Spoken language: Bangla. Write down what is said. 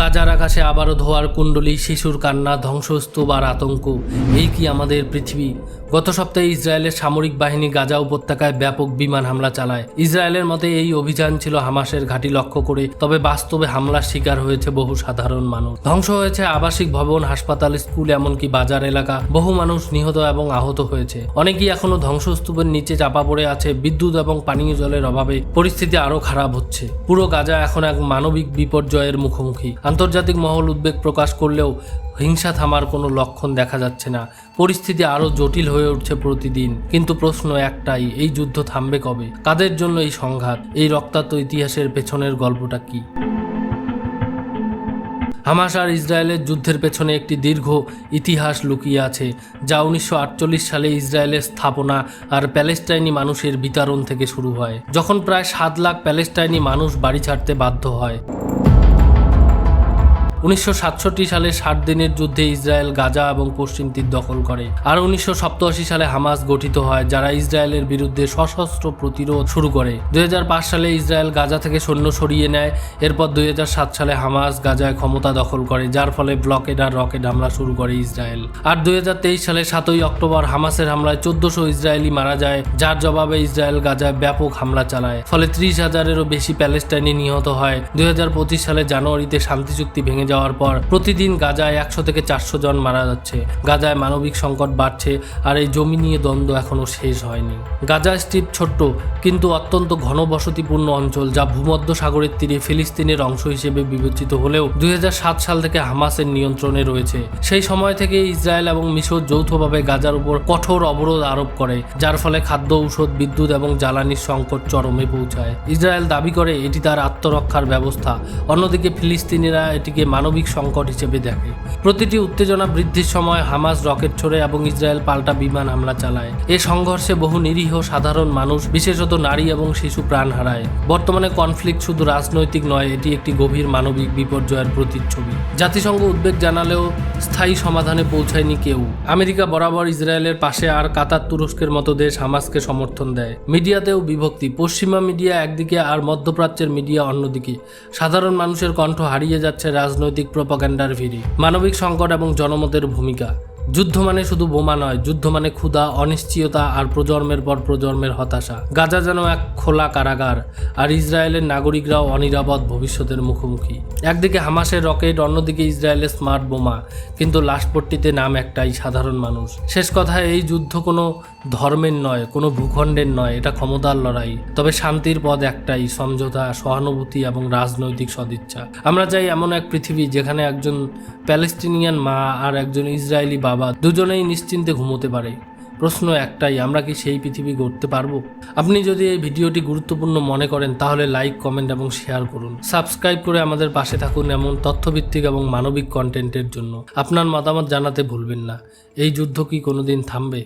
গাজার আকাশে আবারও ধোয়ার কুণ্ডলী, শিশুর কান্না, ধ্বংসস্তূপ আর আতঙ্ক। এই কি আমাদের পৃথিবী? গত সপ্তাহে ইসরায়েলের সামরিক বাহিনী গাজা উপত্যকায় ব্যাপক বিমান হামলা চালায়। ইসরায়েলের মতে এই অভিযান ছিল হামাসের ঘাঁটি লক্ষ্য করে, তবে বাস্তবে হামলার শিকার হয়েছে বহু সাধারণ মানুষ। ধ্বংস হয়েছে আবাসিক ভবন, হাসপাতাল, স্কুল, এমনকি বাজার এলাকা। বহু মানুষ নিহত এবং আহত হয়েছে। অনেকেই এখনও ধ্বংসস্তূপের নিচে চাপা পড়ে আছে। বিদ্যুৎ এবং পানীয় জলের অভাবে পরিস্থিতি আরও খারাপ হচ্ছে। পুরো গাজা এখন এক মানবিক বিপর্যয়ের মুখোমুখি। আন্তর্জাতিক মহল উদ্বেগ প্রকাশ করলেও হিংসা থামার কোনো লক্ষণ দেখা যাচ্ছে না। পরিস্থিতি আরও জটিল হয়ে উঠছে প্রতিদিন। কিন্তু প্রশ্ন একটাই, এই যুদ্ধ থামবে কবে? কাদের জন্য এই সংঘাত? এই রক্তাক্ত ইতিহাসের পেছনের গল্পটা কি? হামাস আর ইসরায়েলের যুদ্ধের পেছনে একটি দীর্ঘ ইতিহাস লুকিয়ে আছে, যা উনিশশো আটচল্লিশ সালে ইসরায়েলের স্থাপনা আর প্যালেস্টাইনি মানুষের বিতরণ থেকে শুরু হয়। যখন প্রায় সাত লাখ প্যালেস্টাইনি মানুষ বাড়ি ছাড়তে বাধ্য হয় উনিশশো সাতষট্টি সালে ষাট দিনের যুদ্ধে ইসরায়েল গাজা এবং পশ্চিম তীর দখল করে। আর উনিশশো সালে হামাস গঠিত হয়, যারা ইসরায়েলের বিরুদ্ধে সশস্ত্র প্রতিরোধ শুরু করে। দুই হাজার পাঁচ সালে ইসরায়েল গাজা থেকে সৈন্য সরিয়ে নেয়, এরপর দুই হাজার সাত সালে হামাস গাজায় ক্ষমতা দখল করে, যার ফলে ব্লকেড আর রকেট হামলা শুরু করে ইসরায়েল। আর দুই হাজার তেইশ সালে সাতই অক্টোবর হামাসের হামলায় চোদ্দশো ইসরায়েলি মারা যায়, যার জবাবে ইসরায়েল গাজায় ব্যাপক হামলা চালায়। ফলে ত্রিশ হাজারেরও বেশি প্যালেস্টাইনি নিহত হয়। দুই হাজার পঁচিশ সালে জানুয়ারিতে শান্তি চুক্তি ভেঙে যাওয়ার পর প্রতিদিন গাজায় একশো থেকে চারশো জন মারা যাচ্ছে। গাজায় মানবিক সংকট বাড়ছে আর এই জমি নিয়ে দ্বন্দ্ব এখনও শেষ হয়নি। গাজা স্ট্রিপ ছোট্ট কিন্তু অত্যন্ত ঘনবসতিপূর্ণ অঞ্চল যা ভূমধ্য সাগরের তীরে ফিলিস্তিনের অংশ হিসেবে বিবেচিত হলেও দুই সাল থেকে হামাসের নিয়ন্ত্রণে রয়েছে। সেই সময় থেকে ইসরায়েল এবং মিশর যৌথভাবে গাজার উপর কঠোর অবরোধ আরোপ করে, যার ফলে খাদ্য, ঔষধ, বিদ্যুৎ এবং জ্বালানির সংকট চরমে পৌঁছায়। ইসরায়েল দাবি করে, এটি তার আত্মরক্ষার ব্যবস্থা। অন্যদিকে ফিলিস্তিনিরা এটিকে মানবিক সংকট হিসেবে দেখে। প্রতিটি উত্তেজনা বৃদ্ধির সময় হামাস রকেট ছোড়ে এবং ইসরায়েল পাল্টা বিমান হামলা চালায়। এ সংঘর্ষে বহু নিরীহ সাধারণ মানুষ, বিশেষত নারী এবং শিশু প্রাণ হারায়। বর্তমানে কনফ্লিক্ট শুধু রাজনৈতিক নয়, এটি একটি গভীর মানবিক বিপর্যয়ের প্রতিচ্ছবি। জাতিসংঘ উদ্বেগ জানালেও স্থায়ী সমাধানে পৌঁছায়নি কেউ। আমেরিকা বরাবর ইসরায়েলের পাশে আর কাতার তুরস্কের মতো দেশ হামাসকে সমর্থন দেয়। মিডিয়াতেও বিভক্তি। পশ্চিমা মিডিয়া একদিকে আর মধ্যপ্রাচ্যের মিডিয়া অন্যদিকে। সাধারণ মানুষের কণ্ঠ হারিয়ে যাচ্ছে রাজনৈতিক প্রপাগান্ডার ভিড়ে। মানবিক সংকট এবং জনমতের ভূমিকা। যুদ্ধ মানে শুধু বোমা নয়, যুদ্ধ মানে ক্ষুধা, অনিশ্চয়তা আর প্রজন্মের পর প্রজন্মের হতাশা। গাজা যেন এক খোলা কারাগার আর ইসরায়েলের নাগরিকরাও অনিরাপদ ভবিষ্যতের মুখোমুখি। একদিকে হামাসের রকেট, অন্যদিকে ইসরায়েলের স্মার্ট বোমা। কিন্তু লাশপট্টিতে নাম একটাই, সাধারণ মানুষ। শেষ কথায়, এই যুদ্ধ কোনো ধর্মের নয়, কোনো ভূখণ্ডের নয়, এটা ক্ষমতার লড়াই। তবে শান্তির পদ একটাই, সমঝোতা, সহানুভূতি এবং রাজনৈতিক সদিচ্ছা। আমরা চাই এমন এক পৃথিবী যেখানে একজন প্যালেস্টিনিয়ান মা আর একজন ইসরায়েলি বাবা দুজনেই নিশ্চিন্তে ঘুমোতে পারে। প্রশ্ন একটাই, আমরা কি সেই পৃথিবী গড়তে পারব? আপনি যদি এই ভিডিওটি গুরুত্বপূর্ণ মনে করেন, তাহলে লাইক, কমেন্ট এবং শেয়ার করুন। সাবস্ক্রাইব করে আমাদের পাশে থাকুন এমন তথ্যভিত্তিক এবং মানবিক কন্টেন্টের জন্য। আপনার মতামত জানাতে ভুলবেন না। এই যুদ্ধ কি কোনোদিন থামবে?